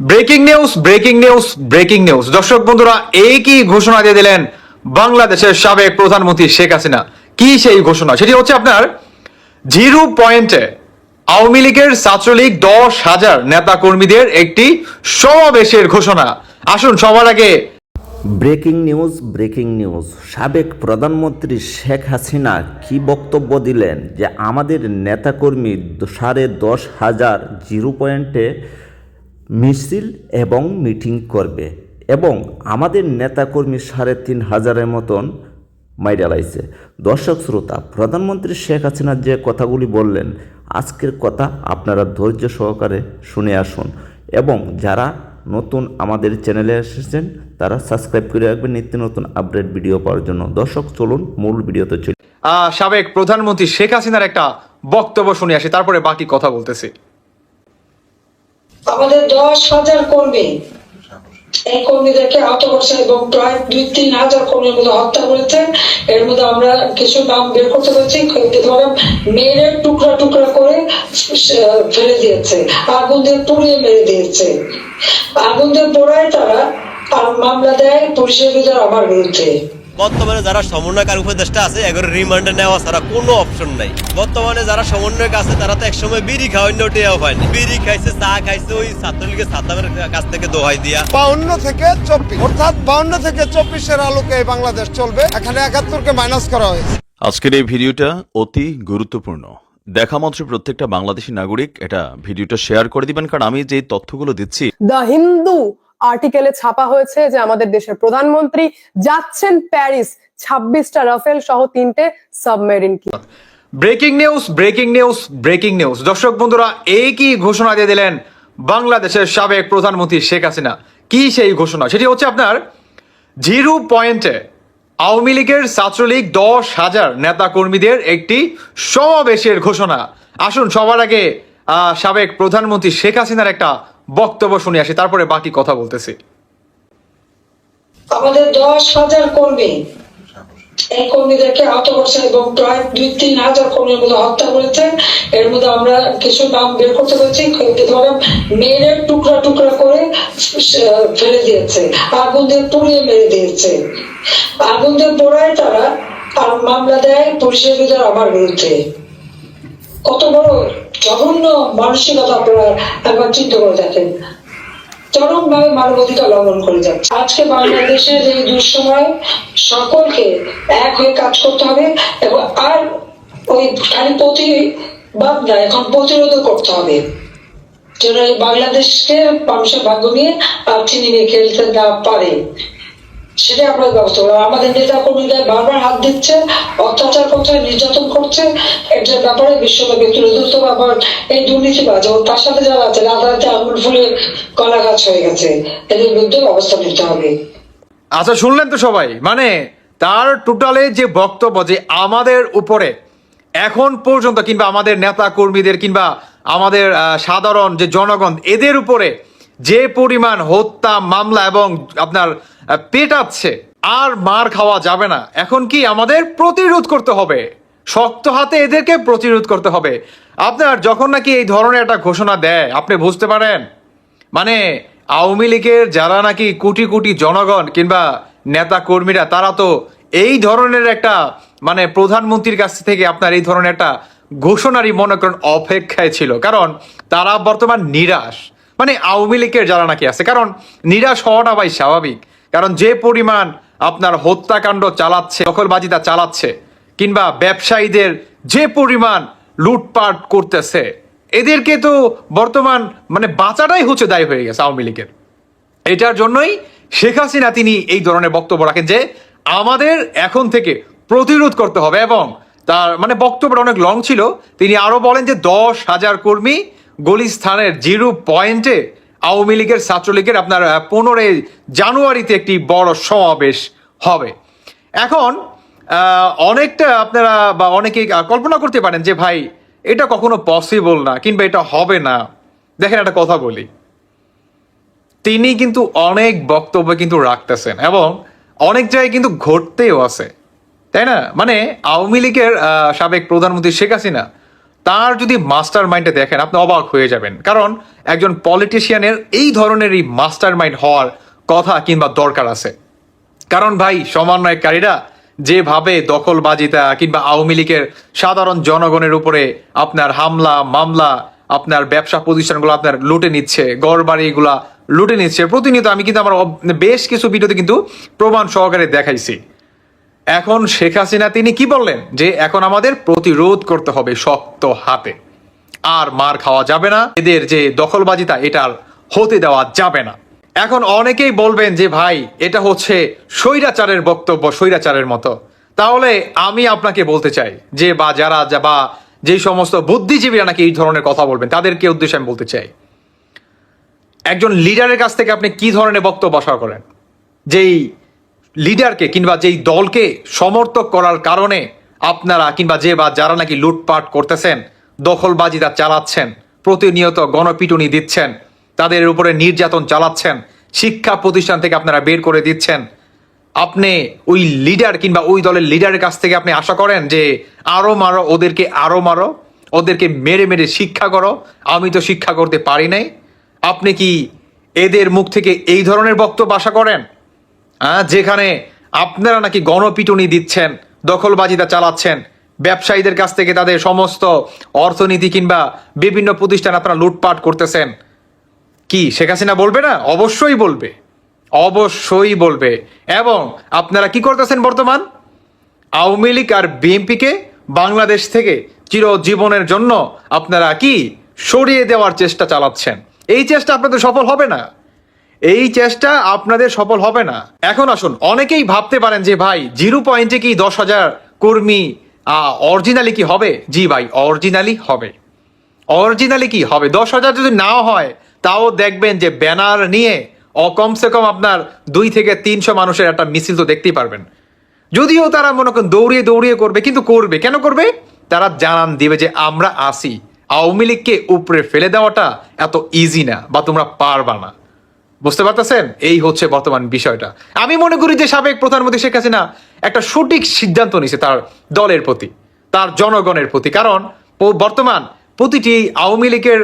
Breaking news breaking news breaking news. দর্শক বন্ধুরা এই কি ঘোষণা দিয়ে দিলেন বাংলাদেশের সাবেক প্রধানমন্ত্রী শেখ হাসিনা। কি সেই ঘোষণা? সেটি হচ্ছে আপনার জিরো পয়েন্টে আওয়ামী লীগের ছাত্রলীগ দশ হাজার নেতা কর্মীদের একটি সমাবেশের ঘোষণা। আসুন, সবার আগে ব্রেকিং নিউজ ব্রেকিং নিউজ। সাবেক প্রধানমন্ত্রী শেখ হাসিনা কি বক্তব্য দিলেন যে আমাদের নেতাকর্মী সাড়ে দশ হাজার জিরো পয়েন্টে মিছিল এবং মিটিং করবে এবং আমাদের নেতাকর্মী সাড়ে তিন হাজারের মতন মাইডালাইছে দর্শক শ্রোতা, প্রধানমন্ত্রী শেখ হাসিনা যে কথাগুলি বললেন, আজকের কথা আপনারা ধৈর্য সহকারে শুনে আসুন এবং যারা নতুন আমাদের চ্যানেলে এসেছেন, তারা সাবস্ক্রাইব করে রাখবেন নিত্য নতুন আপডেট ভিডিও পাওয়ার জন্য। দর্শক, চলুন মূল ভিডিওতে চলি। সাবেক প্রধানমন্ত্রী শেখ হাসিনার একটা বক্তব্য শুনে আসি, তারপরে বাকি কথা বলতেছি। আমাদের দশ হাজার কর্মী। এই কর্মীদেরকে আহত করছে এবং প্রায় দুই, তিন হাজার কর্মীর মধ্যে হত্যা করেছে। এর মধ্যে আমরা কিছু নাম বের করতে পেরেছি। মেরে টুকরা টুকরা করে ফেলে দিয়েছে। আগুন দিয়ে পুড়িয়ে মেরে দিয়েছে। আগুন দিয়ে পোড়ায় তারা আর মামলা দেয় পুলিশের বিরুদ্ধে আমার বিরুদ্ধে। বর্তমানে যারা সমন্বয়কার উপদেষ্টা আছে এগুলো রিমান্ডে নেওয়া ছাড়া কোনো অপশন নাই। বর্তমানে যারা সমন্বয়ক আছে তারা তো একসময় বিড়ি খাওয়াই নোটেও হয়নি বিড়ি খাইছে চা খাইছে ওই ছাত্রলীগের ছাত্রের কাছ থেকে দোহাই দিয়া। বাউন্ন থেকে চব্বিশ অর্থাৎ বাউন্ন থেকে চব্বিশের আলোকে এই বাংলাদেশ চলবে। এখানে একাত্তরকে মাইনাস করা হয়েছে। আজকের এই ভিডিওটা অতি গুরুত্বপূর্ণ। দেখা মাত্র প্রত্যেকটা বাংলাদেশি নাগরিক এটা ভিডিওটা শেয়ার করে দিবেন কারণ আমি যে তথ্যগুলো দিচ্ছি দ্য হিন্দু আর্টিকেলে ছাপা হয়েছে যে আমাদের দেশের প্রধানমন্ত্রী যাচ্ছেন প্যারিস। ছাব্বিশটা রাফেল সহ তিনটে submarine breaking news breaking news breaking news. দর্শক বন্ধুরা এই কি ঘোষণা দিয়ে দিলেন বাংলাদেশের সাবেক প্রধানমন্ত্রী শেখ হাসিনা। কি সেই ঘোষণা? সেটি হচ্ছে আপনার জিরো পয়েন্টে আওয়ামী লীগের ছাত্রলীগ দশ হাজার নেতা কর্মীদের একটি সমাবেশের ঘোষণা। আসুন, সবার আগে সাবেক প্রধানমন্ত্রী শেখ হাসিনার একটা বক্তব্য শুনে আসি, তারপরে বাকি কথা বলতেছি। আমাদের দশ হাজার কর্মী। এই কর্মীদেরকে আহত করছে এবং প্রায় দুই তিন হাজার কর্মীর মধ্যে হত্যা করেছে। এর মধ্যে আমরা কিছু নাম বের করতে পেরেছি ধরো, মেরে টুকরা টুকরা করে ফেলে দিয়েছে, আগুন দিয়ে পুড়িয়ে মেরে দিয়েছে। আগুন দিয়ে পোড়ায় তারা, আর মামলা দেয় পুলিশের বিরুদ্ধে আমার বিরুদ্ধে। কত বড় জঘন্য মানসিকতা আপনারা একবার চিন্তা করে দেখেন। চরম ভাবে মানবাধিকার লঙ্ঘন করে যাচ্ছে। আজকে বাংলাদেশের এই দুঃসময় সকলকে এক হয়ে কাজ করতে হবে এবং আর ওই খালি প্রতিবাদ না, এখন প্রতিরোধ করতে হবে। যেন এই বাংলাদেশকে মানুষের ভাগ্য নিয়ে আর চিনি নিয়ে খেলতে না পারে। সেটাই আমরা ব্যবস্থা আমাদের নেতা বারবার হাত দিচ্ছে, অত্যাচার করছে, নির্যাতন করছে। এটার ব্যাপারে বিশ্বব্যাপী তুলে ধরতে আবার এই তার সাথে যারা আছে রাতারাতি আঙুল ফুলে কলা গাছ হয়ে গেছে। এদের বিরুদ্ধে নিতে হবে। আচ্ছা শুনলেন তো সবাই? মানে তার টোটালে যে বক্তব্য যে আমাদের উপরে, এখন পর্যন্ত কিংবা আমাদের নেতা কর্মীদের কিংবা আমাদের সাধারণ যে জনগণ, এদের উপরে যে পরিমাণ হত্যা, মামলা এবং আপনার পেটাচ্ছে, আর মার খাওয়া যাবে না। এখন কি আমাদের প্রতিরোধ করতে হবে? শক্ত হাতে এদেরকে প্রতিরোধ করতে হবে। আপনার যখন নাকি এই ধরনের একটা ঘোষণা দেয়, আপনি বুঝতে পারেন? মানে আওয়ামী লীগের যারা নাকি কোটি কোটি জনগণ কিংবা নেতা কর্মীরা তারা তো এই ধরনের একটা মানে প্রধানমন্ত্রীর কাছ থেকে আপনার এই ধরনের একটা ঘোষণারই মনে করেন অপেক্ষায় ছিল। কারণ তারা বর্তমান নিরাশ। মানে আওয়ামী লীগের যারা নাকি আছে, কারণ নিরাশ হওয়াটা ভাই স্বাভাবিক। কারণ যে পরিমাণ আপনার হত্যাকাণ্ড চালাচ্ছে দখলবাজিতা চালাচ্ছে, কিংবা ব্যবসায়ীদের যে পরিমাণ লুটপাট করতেছে, এদেরকে তো বর্তমান মানে বাঁচাটাই হচ্ছে দায়ী হয়ে গেছে আওয়ামী লীগের। এটার জন্যই শেখ হাসিনা তিনি এই ধরনের বক্তব্য রাখেন যে, আমাদের এখন থেকে প্রতিরোধ করতে হবে এবং তার মানে বক্তব্যটা অনেক লং ছিল। তিনি আরও বলেন যে, দশ হাজার কর্মী গলিস্থানের জিরো পয়েন্টে আওয়ামী লীগের ছাত্রলীগের আপনার পনেরোই জানুয়ারিতে একটি বড় সমাবেশ হবে। এখন অনেকটা আপনারা বা অনেকেই কল্পনা করতে পারেন যে ভাই, এটা কখনো পসিবল না কিংবা এটা হবে না। দেখেন, একটা কথা বলি। তিনি কিন্তু অনেক বক্তব্য কিন্তু রাখতেছেন এবং অনেক জায়গায় কিন্তু ঘটতেও আছে। তাই না? মানে আওয়ামী লীগের সাবেক প্রধানমন্ত্রী শেখ হাসিনা তার যদি মাস্টার মাইন্ডে দেখেন, আপনি অবাক হয়ে যাবেন। কারণ একজন পলিটিশিয়ানের এই ধরনেরই মাস্টার মাইন্ড হওয়ার কথা কিংবা দরকার আছে। কারণ ভাই, সমন্বয়কারীরা যেভাবে দখলবাজিতা কিংবা আওয়ামী লীগের সাধারণ জনগণের উপরে আপনার হামলা, মামলা, আপনার ব্যবসা প্রতিষ্ঠানগুলো আপনার লুটে নিচ্ছে গড় বাড়িগুলা লুটে নিচ্ছে, প্রতিনিয়ত আমি কিন্তু আমার বেশ কিছু ভিডিওতে কিন্তু প্রমাণ সহকারে দেখাইছি। এখন শেখ হাসিনা, তিনি কি বললেন? যে এখন আমাদের প্রতিরোধ করতে হবে শক্ত হাতে। আর মার খাওয়া যাবে না, এদের যে দখলবাজিতা এটার হতে দেওয়া যাবে না। এখন অনেকেই বলবেন যে, ভাই, এটা হচ্ছে স্বৈরাচারের বক্তব্য, স্বৈরাচারের মতো। তাহলে আমি আপনাকে বলতে চাই যে, বা যারা বা যেই সমস্ত বুদ্ধিজীবীরা নাকি এই ধরনের কথা বলবেন, তাদেরকে উদ্দেশ্যে আমি বলতে চাই, একজন লিডারের কাছ থেকে আপনি কি ধরনের বক্তব্য আশা করেন? যেই লিডারকে কিংবা যেই দলকে সমর্থক করার কারণে আপনারা কিংবা যে বা যারা নাকি লুটপাট করতেছেন দখলবাজিতা চালাচ্ছেন, প্রতিনিয়ত গণপিটুনি দিচ্ছেন, তাদের উপরে নির্যাতন চালাচ্ছেন, শিক্ষা প্রতিষ্ঠান থেকে আপনারা বের করে দিচ্ছেন। আপনি ওই লিডার কিংবা ওই দলের লিডারের কাছ থেকে আপনি আশা করেন যে আরও মারো, ওদেরকে আরও মারো, ওদেরকে মেরে মেরে শিক্ষা করো? আমি তো শিক্ষা করতে পারি নাই। আপনি কি এদের মুখ থেকে এই ধরনের বক্তব্য আশা করেন? যেখানে আপনারা নাকি গণপিটুনি দিচ্ছেন দখলবাজিতা চালাচ্ছেন, ব্যবসায়ীদের কাছ থেকে তাদের সমস্ত অর্থনীতি কিংবা বিভিন্ন প্রতিষ্ঠান আপনারা লুটপাট করতেছেন। কি, শেখ হাসিনা বলবে না? অবশ্যই বলবে। অবশ্যই বলবে। এবং আপনারা কি করতেছেন বর্তমান? আওয়ামী লীগ আর বিএনপিকে বাংলাদেশ থেকে চিরজীবনের জন্য আপনারা কি সরিয়ে দেওয়ার চেষ্টা চালাচ্ছেন? এই চেষ্টা আপনাদের সফল হবে না? এই চেষ্টা আপনাদের সফল হবে না। এখন আসুন, অনেকেই ভাবতে পারেন যে, ভাই, জিরো পয়েন্টে কি দশ হাজার কর্মী অরিজিনালি কি হবে? জি ভাই অরিজিনালি হবে। অরিজিনালি কি হবে? দশ হাজার যদি নাও হয়, তাও দেখবেন যে ব্যানার নিয়ে অকমসে কম আপনার দুই থেকে তিনশো মানুষের একটা মিছিল তো দেখতেই পারবেন। যদিও তারা মনে করেন দৌড়িয়ে দৌড়িয়ে করবে, কিন্তু করবে। কেন করবে? তারা জানান দিবে যে, আমরা আসি। আওয়ামী লীগকে উপরে ফেলে দেওয়াটা এত ইজি না, বা তোমরা পারবা না। বুঝতে পারতেছেন? এই হচ্ছে বর্তমান বিষয়টা। আমি মনে করি যে সাবেক প্রধানমন্ত্রী শেখ হাসিনা একটা সঠিক সিদ্ধান্ত নিছে তার দলের প্রতি, তার জনগণের প্রতি। কারণ বর্তমান প্রতিটি আওয়ামী লীগের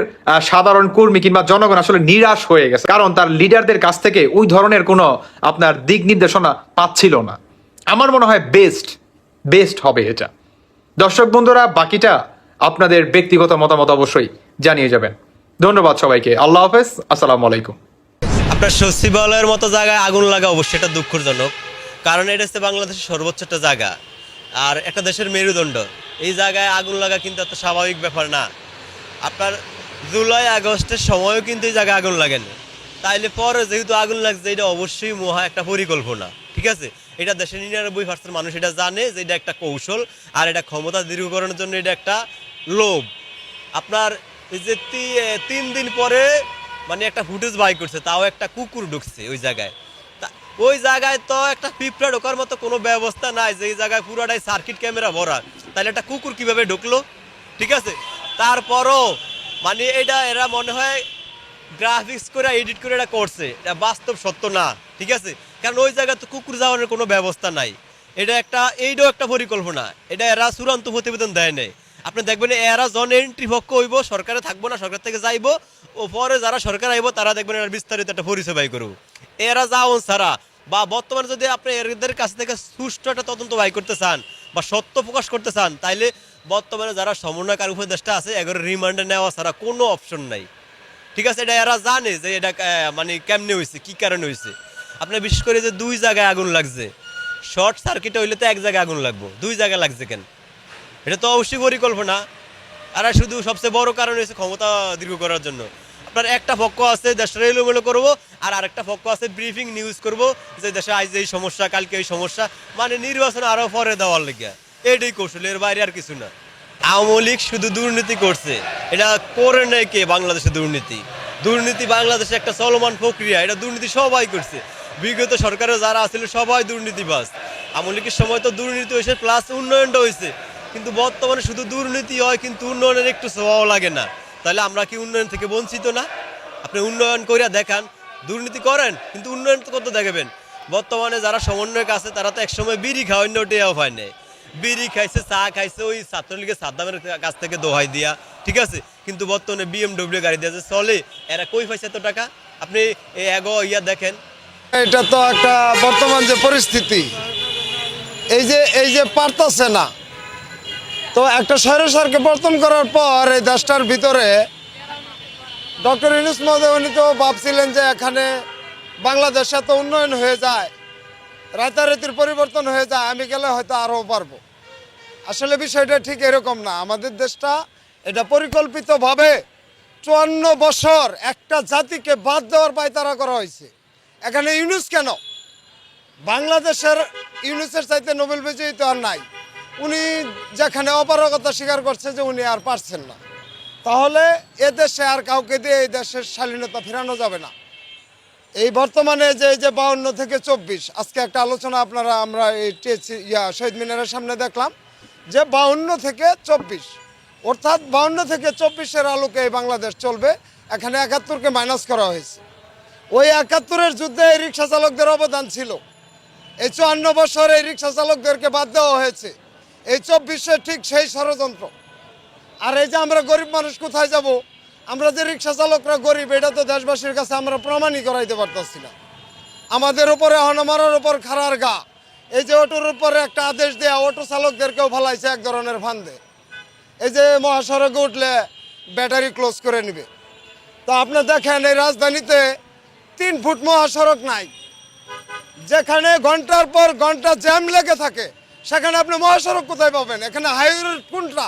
সাধারণ কর্মী কিংবা জনগণ আসলে নিরাশ হয়ে গেছে। কারণ তার লিডারদের কাছ থেকে ওই ধরনের কোনো আপনার দিক নির্দেশনা পাচ্ছিল না। আমার মনে হয় বেস্ট বেস্ট হবে এটা। দর্শক বন্ধুরা, বাকিটা আপনাদের ব্যক্তিগত মতামত অবশ্যই জানিয়ে যাবেন। ধন্যবাদ সবাইকে। আল্লাহ হাফেজ। আসসালামু আলাইকুম। আপনার সচিবালয়ের মতো জায়গায় আগুন লাগা অবশ্যই, এটা দুঃখজনক। কারণ এটা হচ্ছে বাংলাদেশের সর্বোচ্চ একটা জায়গা। আর একটা দেশের মেরুদণ্ড। এই জায়গায় আগুন লাগা কিন্তু এত স্বাভাবিক ব্যাপার না। আপনার জুলাই, আগস্টের সময়ও কিন্তু এই জায়গায় আগুন লাগেনি তাইলে পরে যেহেতু আগুন লাগছে, এটা অবশ্যই মহা একটা পরিকল্পনা, ঠিক আছে? এটা দেশের নিরানব্বই পার্সেন্ট মানুষ এটা জানে যে এটা একটা কৌশল, আর এটা ক্ষমতা দীর্ঘকরণের জন্য এটা একটা লোভ। আপনার যে তিন দিন পরে মানে একটা ফুটেজ বাই করছে, তাও একটা কুকুর ঢুকছে ওই জায়গায়। ওই জায়গায় তো একটা পিঁপড়া ঢোকার মতো কোনো ব্যবস্থা নাই যে জায়গায় পুরোটাই সার্কিট ক্যামেরা ভরা। তাহলে একটা কুকুর কীভাবে ঢুকলো? ঠিক আছে? তারপরও মানে এটা এরা মনে হয় গ্রাফিক্স করে এডিট করে এটা করছে। এটা বাস্তব সত্য না, ঠিক আছে? কারণ ওই জায়গায় তো কুকুর যাওয়ার কোনো ব্যবস্থা নাই। এটা একটা, এইটাও একটা পরিকল্পনা। এটা এরা চূড়ান্ত প্রতিবেদন দেয় নাই। আপনি দেখবেন এরা জন এন্ট্রি পক্ষ হইব, সরকারে থাকব না, সরকার থেকে যাইবো। ও পরে যারা সরকার আইব, তারা দেখবেন এর বিস্তারিত একটা পরিচয় বাই করব এরা যাওন ছাড়া বা বর্তমানে যদি আপনি এদের কাছ থেকে সুষ্ঠু একটা তদন্ত বাই করতে চান, বা সত্য প্রকাশ করতে চান, তাইলে বর্তমানে যারা সমন্বয়কার উপদেষ্টা আছে, এগুলো রিমান্ডে নেওয়া ছাড়া কোনো অপশন নাই। ঠিক আছে? এটা এরা জানে যে এটা মানে কেমনে হয়েছে কি কারণে হয়েছে আপনার বিশেষ করে যে দুই জায়গায় আগুন লাগছে, শর্ট সার্কিট হইলে তো এক জায়গায় আগুন লাগবো। দুই জায়গায় লাগছে কেন? এটা তো অবশ্যই পরিকল্পনা। আর শুধু সবচেয়ে বড় কারণ হয়েছে ক্ষমতা দীর্ঘ করার জন্য। আপনার একটা পক্ষ আছে দেশটা এলোমেলো করব, আর আরেকটা পক্ষ আছে ব্রিফিং নিউজ করব, যে দেশে আজ এই সমস্যা, কালকে এই সমস্যা মানে নির্বাচন আরও পরে দেওয়ার লেগে এটাই কৌশল এর বাইরে আর কিছু না। আওয়ামী লীগ শুধু দুর্নীতি করছে। এটা করে নেই কে বাংলাদেশে দুর্নীতি? দুর্নীতি বাংলাদেশে একটা চলমান প্রক্রিয়া, এটা দুর্নীতি সবাই করছে। বিগত সরকারে যারা আছিল, সবাই দুর্নীতিবাজ। আওয়ামী লীগের সময় তো দুর্নীতি হয়েছে প্লাস উন্নয়নটা হয়েছে। কিন্তু বর্তমানে শুধু দুর্নীতি হয়, কিন্তু উন্নয়নের একটু স্বভাব লাগে না। তাহলে আমরা কি উন্নয়ন থেকে বঞ্চিত না? আপনি উন্নয়ন করিয়া দেখান। দুর্নীতি করেন, কিন্তু উন্নয়ন তো কত দেখাবেন? বর্তমানে যারা সমন্বয়ক আছে, তারা তো একসময় বিড়ি খাওয়ার নোটেও হয় নাই। বিড়ি খাইছে, চা খাইছে, ওই ছাত্রলীগের সাদ্দামের কাছ থেকে দোহাই দিয়া, ঠিক আছে? কিন্তু বর্তমানে বিএমডব্লিউ গাড়ি দিয়ে যে চলে, এরা কই পাইছে এত টাকা? আপনি এগো ইয়া দেখেন। এটা তো একটা বর্তমান যে পরিস্থিতি, এই যে এই যে পারতাছে না তো একটা স্বৈরসারকে পতন করার পর এই দেশটার ভিতরে ডক্টর ইউনুস উনি তো ভাবছিলেন যে এখানে বাংলাদেশ এত উন্নয়ন হয়ে যায়, রাতারাতির পরিবর্তন হয়ে যায়, আমি গেলে হয়তো আরও পারব আসলে বিষয়টা ঠিক এরকম না। আমাদের দেশটা এটা পরিকল্পিতভাবে চুয়ান্ন বছর একটা জাতিকে বাদ দেওয়ার পায়তারা করা হয়েছে। এখানে ইউনুস কেন? বাংলাদেশের ইউনুসের চাইতে নোবেল বিজয়ী তো আর নাই। উনি যেখানে অপারগতা স্বীকার করছে যে উনি আর পারছেন না। তাহলে এ দেশে আর কাউকে দিয়ে এই দেশের শালীনতা ফেরানো যাবে না। এই বর্তমানে যে, এই যে বাউন্ন থেকে চব্বিশ, আজকে একটা আলোচনা আপনারা, আমরা এই ইয়া, শহীদ মিনারের সামনে দেখলাম যে বাউন্ন থেকে চব্বিশ, অর্থাৎ বাউন্ন থেকে চব্বিশের আলোকে এই বাংলাদেশ চলবে, এখানে একাত্তরকে মাইনাস করা হয়েছে। ওই একাত্তরের যুদ্ধে এই রিক্সা চালকদের অবদান ছিল। এই চুয়ান্ন বছর এই রিক্সা চালকদেরকে বাদ দেওয়া হয়েছে। এই চব্বিশে ঠিক সেই ষড়যন্ত্র। আর এই যে আমরা গরিব মানুষ কোথায় যাব? আমরা যে রিক্সা চালকরা গরিব, এটা তো দেশবাসীর কাছে আমরা প্রমাণই করাইতে পারতেছি না। আমাদের উপরে হনমারের উপর খারার গা। এই যে অটোর উপরে একটা আদেশ দেয়া, অটো চালকদেরকেও ভালাইছে এক ধরনের ফান্দে। এই যে মহাসড়কে উঠলে ব্যাটারি ক্লোজ করে নেবে। তো আপনি দেখেন, এই রাজধানীতে তিন ফুট মহাসড়ক নাই। যেখানে ঘণ্টার পর ঘণ্টা জ্যাম লেগে থাকে সেখানে আপনি মহাসড়ক কোথায় পাবেন? এখানে হাইওয়ে কোনটা?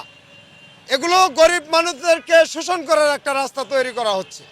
এগুলো গরিব মানুষদেরকে শোষণ করার একটা রাস্তা তৈরি করা হচ্ছে।